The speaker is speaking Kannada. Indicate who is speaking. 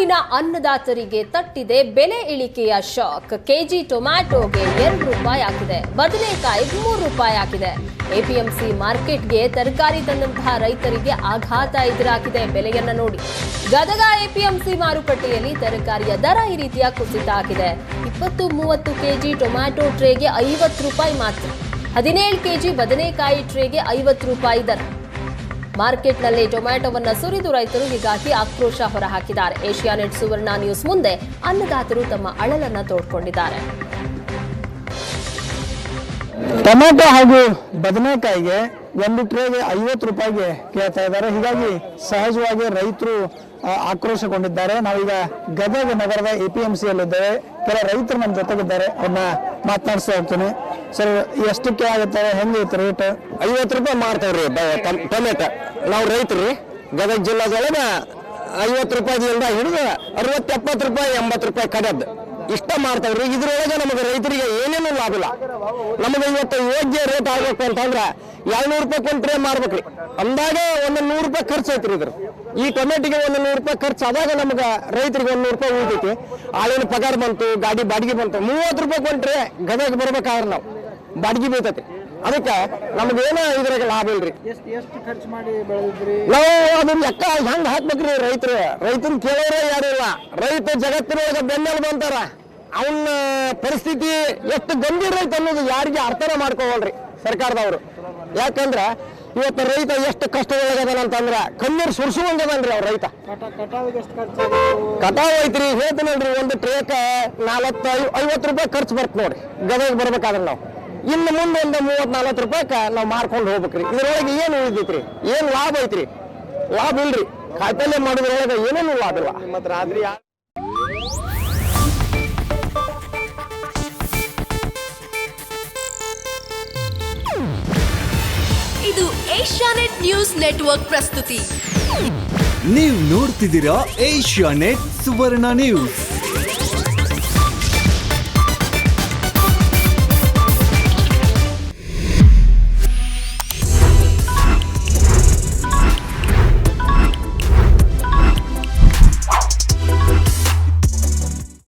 Speaker 1: ನಾಡಿನ ಅನ್ನದಾತರಿಗೆ ತಟ್ಟಿದೆ ಬೆಲೆ ಇಳಿಕೆಯ ಶಾಕ್. ಕೆಜಿ ಟೊಮ್ಯಾಟೋಗೆ ಎರಡು ರೂಪಾಯಿ ಆಗಿದೆ ಬದನೆಕಾಯಿ ಮೂರು ರೂಪಾಯಿ ಆಗಿದೆ ಎಪಿಎಂಸಿ ಮಾರ್ಕೆಟ್ಗೆ ತರಕಾರಿ ತಂದಂತಹ ರೈತರಿಗೆ ಆಘಾತ ಎದುರಾಗಿದೆ ಬೆಲೆಯನ್ನ ನೋಡಿ. ಗದಗ ಎಪಿಎಂಸಿ ಮಾರುಕಟ್ಟೆಯಲ್ಲಿ ತರಕಾರಿಯ ದರ ಈ ರೀತಿಯ ಕುಸಿತ ಆಗಿದೆ. ಇಪ್ಪತ್ತು ಮೂವತ್ತು ಕೆಜಿ ಟೊಮ್ಯಾಟೊ ಟ್ರೇಗೆ ಐವತ್ತು ರೂಪಾಯಿ ಮಾತ್ರ. ಹದಿನೇಳು ಕೆಜಿ ಬದನೆಕಾಯಿ ಟ್ರೇಗೆ ಐವತ್ತು ರೂಪಾಯಿ ದರ. ಮಾರ್ಕೆಟ್ನಲ್ಲಿ ಟೊಮ್ಯಾಟೊವನ್ನ ಸುರಿದು ರೈತರು ಹೀಗಾಗಿ ಆಕ್ರೋಶ ಹೊರಹಾಕಿದ್ದಾರೆ. ಏಷ್ಯಾನೆಟ್ ಸುವರ್ಣ ನ್ಯೂಸ್ ಮುಂದೆ ಅನ್ನದಾತರು ತಮ್ಮ ಅಳಲನ್ನ ತೋಡ್ಕೊಂಡಿದ್ದಾರೆ.
Speaker 2: ಟೊಮೆಟೊ ಹಾಗೂ ಬದನೆಕಾಯಿಗೆ ಒಂದು ಟ್ರೇಗೆ ಐವತ್ತು ರೂಪಾಯಿಗೆ ಕೇಳ್ತಾ ಇದ್ದಾರೆ. ಹೀಗಾಗಿ ಸಹಜವಾಗಿ ರೈತರು ಆಕ್ರೋಶಗೊಂಡಿದ್ದಾರೆ. ನಾವೀಗ ಗದಗ ನಗರದ ಎ ಪಿ ಎಂ ಸಿಯಲ್ಲಿದ್ದೇವೆ ಕೆಲ ರೈತರು ನಮ್ಮ ಜೊತೆಗಿದ್ದಾರೆ. ಅವ್ರನ್ನ ಮಾತನಾಡಿಸ್ತಾ ಹೋಗ್ತೀನಿ. ಸರ್, ಎಷ್ಟಕ್ಕೆ ಆಗುತ್ತೆ? ಹೆಂಗೈತೆ ರೇಟ್
Speaker 3: ಐವತ್ತು ರೂಪಾಯಿ ಮಾರ್ತಾವ್ರಿ ಟೊಮೆಟೊ. ನಾವು ರೈತರು, ಗದಗ ಜಿಲ್ಲಾದೊಳಗ ಐವತ್ತು ರೂಪಾಯಿದಿಂದ ಹಿಡಿದು ಅರವತ್ತು ಎಪ್ಪತ್ತು ರೂಪಾಯಿ, ಎಂಬತ್ತು ರೂಪಾಯಿ ಕಡದ್ದು ಇಷ್ಟ ರೀ. ಇದ್ರೊಳಗೆ ನಮಗೆ ರೈತರಿಗೆ ಏನೇನು ಲಾಭ ಇಲ್ಲ. ನಮಗೆ ಇವತ್ತು ಯೋಗ್ಯ ರೇಟ್ ಆಗ್ಬೇಕು ಅಂತಂದ್ರೆ ಎರಡ್ನೂರು ರೂಪಾಯಿ ಕೊಂಟ್ರೆ ಮಾರ್ಬೇಕ್ರಿ ಅಂದಾಗ ಒಂದು ನೂರು ರೂಪಾಯಿ ಖರ್ಚು ಐತ್ರಿ ಇದ್ರ ಈ ಟೊಮೆಟಿಗೆ ಒಂದು ನೂರು ರೂಪಾಯಿ ಖರ್ಚು ಆದಾಗ ನಮಗೆ ರೈತರಿಗೆ ಒಂದು ನೂರು ರೂಪಾಯಿ ಉಳಿತೈತಿ. ಆಳಿನ ಪಗಾರ ಬಂತು, ಗಾಡಿ ಬಾಡಿಗೆ ಬಂತು. ಮೂವತ್ತು ರೂಪಾಯಿ ಕೊಂಟ್ರೆ ಗದಗ ಬರ್ಬೇಕಾದ್ರೆ ನಾವು. ಬಾಡಿಗೆ ಬೀಳ್ತೈತಿ. ಅದಕ್ಕೆ ನಮ್ಗೇನ ಇದ್ರಾಗ ಲಾಭ ಇಲ್ರಿ.
Speaker 2: ಎಷ್ಟು ಎಷ್ಟು ಖರ್ಚು ಮಾಡಿ ಬೆಳೆದಿದ್ರಿ?
Speaker 3: ನಾವು ಅದನ್ನ ಲೆಕ್ಕ ಹೆಂಗ್ ಹಾಕ್ಬೇಕ್ರಿ ರೈತರು? ರೈತನ್ ಕೇಳೋರ ಯಾರು ಇಲ್ಲ. ರೈತ ಜಗತ್ತಿನೊಳಗ ಬೆನ್ನೆಲು ಬಂತಾರ ಅವನ್ನ ಪರಿಸ್ಥಿತಿ ಎಷ್ಟು ಗಂಭೀರ ಐತೆ ಅನ್ನೋದು ಯಾರಿಗೆ ಅರ್ಥನೇ ಮಾಡ್ಕೋವಲ್ರಿ ಸರ್ಕಾರದವರು. ಯಾಕಂದ್ರ ಇವತ್ತು ರೈತ ಎಷ್ಟು ಕಷ್ಟ ಒಳಗದಾನಂತಂದ್ರ ಕಣ್ಣೀರು ಸುರ್ಸುವಂಗದನ್ರಿ ಅವ್ರ ರೈತ. ಕಟಾವ್ ಐತ್ರಿ ಹೇಳ್ತೀನಲ್ರಿ ಒಂದು ಟ್ರೇಕ ನಾಲ್ವತ್ತು ಐವತ್ತು ರೂಪಾಯಿ ಖರ್ಚು ಬರ್ತ ನೋಡ್ರಿ. ಗದಗ ಬರ್ಬೇಕಾದ್ರೆ ನಾವು. ಇನ್ನು ಮುಂದೆ ಒಂದು ಮೂವತ್ ನಲ್ವತ್ತು ರೂಪಾಯಿಕ ನಾವು ಮಾರ್ಕೊಂಡು ಹೋಗ್ಬೇಕ್ರಿ. ಇದ್ರೊಳಗೆ ಏನು ಉಳಿದೈತ್ರಿ ಏನ್ ಲಾಭ ಐತ್ರಿ? ಲಾಭ ಇಲ್ರಿ. ಕಾಯಿಪಲ್ಯ ಮಾಡೋದ್ರೊಳಗೆ ಏನೇನು ಲಾಭ ಇಲ್ಲ ಮತ್ತೆ ರಾತ್ರಿ
Speaker 4: ಇದು ಏಷ್ಯಾನೆಟ್ ನ್ಯೂಸ್ ನೆಟ್ವರ್ಕ್ ಪ್ರಸ್ತುತಿ.
Speaker 5: ನೀವು ನೋಡ್ತಿದ್ದೀರಾ ಏಷ್ಯಾ ನೆಟ್ ಸುವರ್ಣ ನ್ಯೂಸ್.